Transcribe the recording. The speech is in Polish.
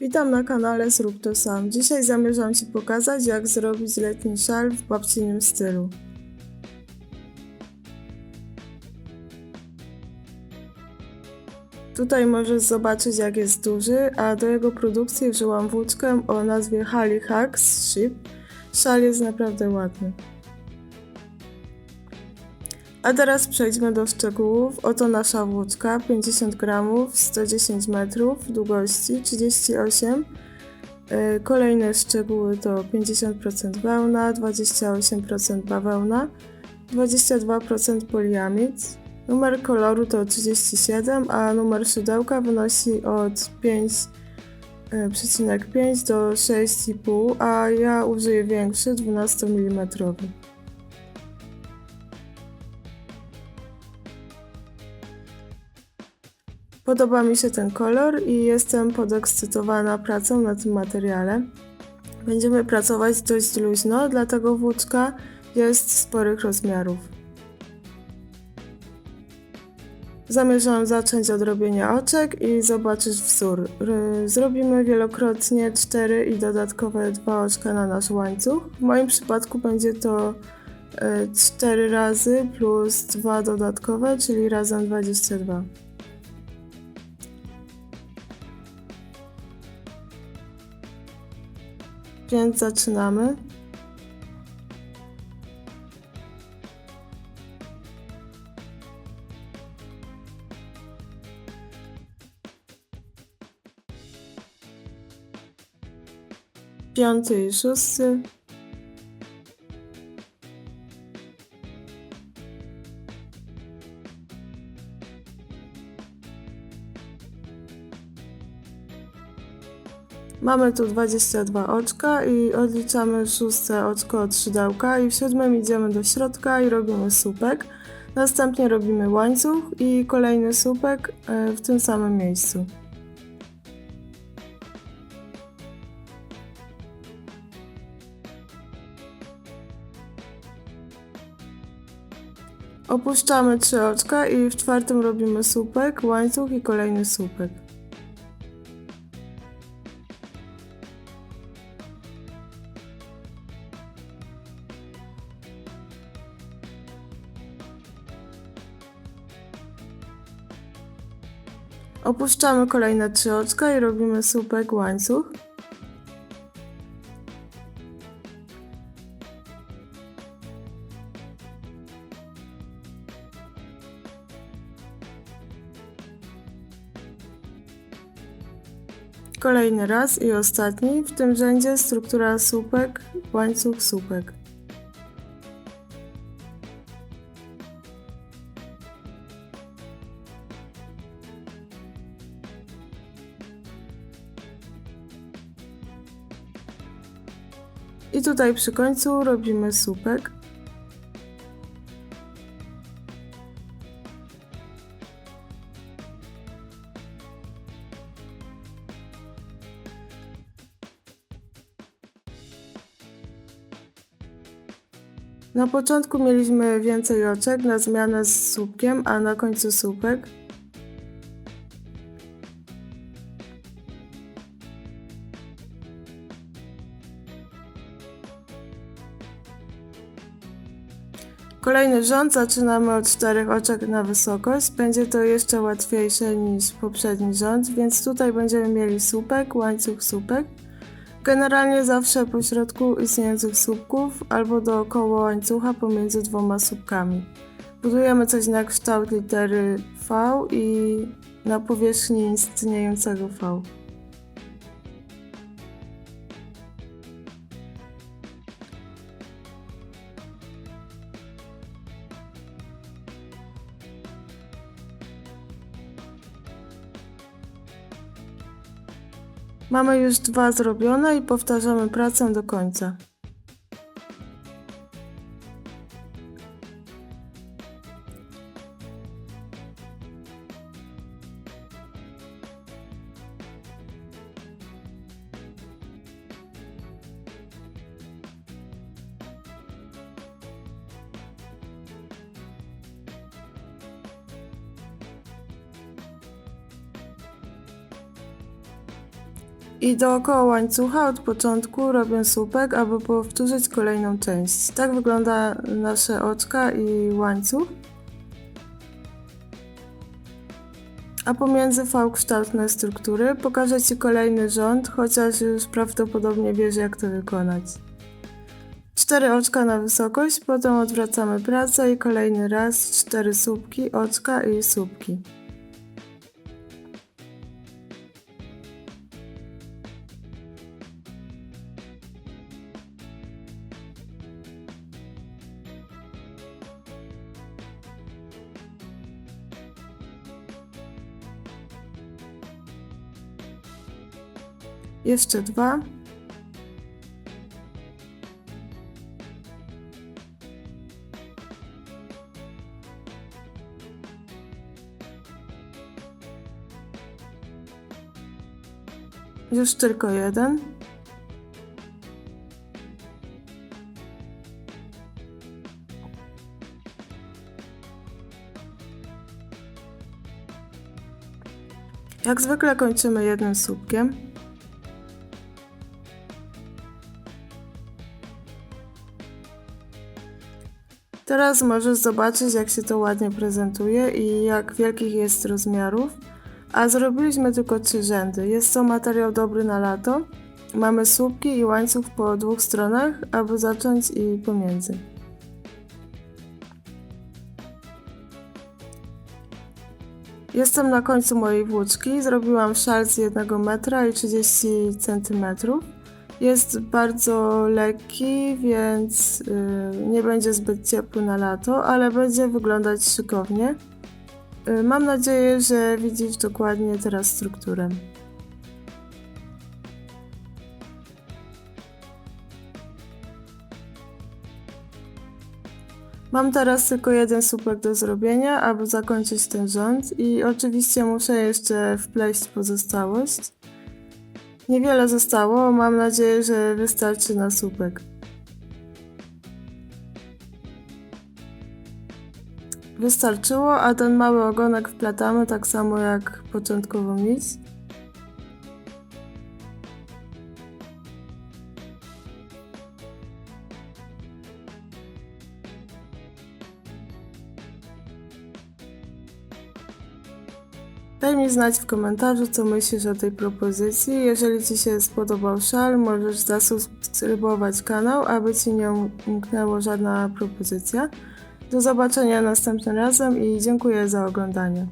Witam na kanale Zrób to sam. Dzisiaj zamierzam Ci pokazać, jak zrobić letni szal w babcinym stylu. Tutaj możesz zobaczyć, jak jest duży, a do jego produkcji użyłam włóczkę o nazwie Hali Hacks Ship. Szal jest naprawdę ładny. A teraz przejdźmy do szczegółów. Oto nasza włóczka, 50 gramów, 110 metrów długości, 38. Yy, Kolejne szczegóły to 50% wełna, 28% bawełna, 22% poliamid. Numer koloru to 37, a numer szydełka wynosi od 5,5 do 6,5, a ja użyję większy, 12 mm. Podoba mi się ten kolor i jestem podekscytowana pracą na tym materiale. Będziemy pracować dość luźno, dlatego włóczka jest sporych rozmiarów. Zamierzam zacząć od robienia oczek i zobaczysz wzór. R- Zrobimy wielokrotnie 4 i dodatkowe 2 oczka na nasz łańcuch. W moim przypadku będzie to 4 razy plus 2 dodatkowe, czyli razem 22. Więc zaczynamy. Piąty i szósty. Mamy tu 22 oczka i odliczamy szóste oczko od szydełka i w siódmym idziemy do środka i robimy słupek. Następnie robimy łańcuch i kolejny słupek e, w tym samym miejscu. Opuszczamy trzy oczka i w czwartym robimy słupek, łańcuch i kolejny słupek. Opuszczamy kolejne trzy oczka i robimy słupek, łańcuch. Kolejny raz i ostatni. W tym rzędzie struktura słupek, łańcuch, słupek. I tutaj przy końcu robimy słupek. Na początku mieliśmy więcej oczek na zmianę z słupkiem, a na końcu słupek. Kolejny rząd zaczynamy od czterech oczek na wysokość. Będzie to jeszcze łatwiejsze niż poprzedni rząd, więc tutaj będziemy mieli słupek, łańcuch, słupek. Generalnie zawsze po środku istniejących słupków albo dookoła łańcucha pomiędzy dwoma słupkami. Budujemy coś na kształt litery V i na powierzchni istniejącego V. Mamy już dwa zrobione i powtarzamy pracę do końca. I dookoła łańcucha od początku robię słupek, aby powtórzyć kolejną część. Tak wygląda nasze oczka i łańcuch. A pomiędzy V-kształtne struktury pokażę Ci kolejny rząd, chociaż już prawdopodobnie wiesz jak to wykonać. Cztery oczka na wysokość, potem odwracamy pracę i kolejny raz cztery słupki, oczka i słupki. Jeszcze dwa. Już tylko jeden. Jak zwykle kończymy jednym słupkiem. Teraz możesz zobaczyć, jak się to ładnie prezentuje i jak wielkich jest rozmiarów. A zrobiliśmy tylko trzy rzędy. Jest to materiał dobry na lato. Mamy słupki i łańcuch po dwóch stronach, aby zacząć i pomiędzy. Jestem na końcu mojej włóczki. Zrobiłam szal z 1 metra i 30 cm. Jest bardzo lekki, więc yy, nie będzie zbyt ciepły na lato, ale będzie wyglądać szykownie. Yy, mam nadzieję, że widzisz dokładnie teraz strukturę. Mam teraz tylko jeden słupek do zrobienia, aby zakończyć ten rząd i oczywiście muszę jeszcze wpleść pozostałość. Niewiele zostało, mam nadzieję, że wystarczy na słupek. Wystarczyło, a ten mały ogonek wplatamy tak samo jak początkową nić. Daj mi znać w komentarzu, co myślisz o tej propozycji. Jeżeli Ci się spodobał szal, możesz zasubskrybować kanał, aby Ci nie umknęło żadna propozycja. Do zobaczenia następnym razem i dziękuję za oglądanie.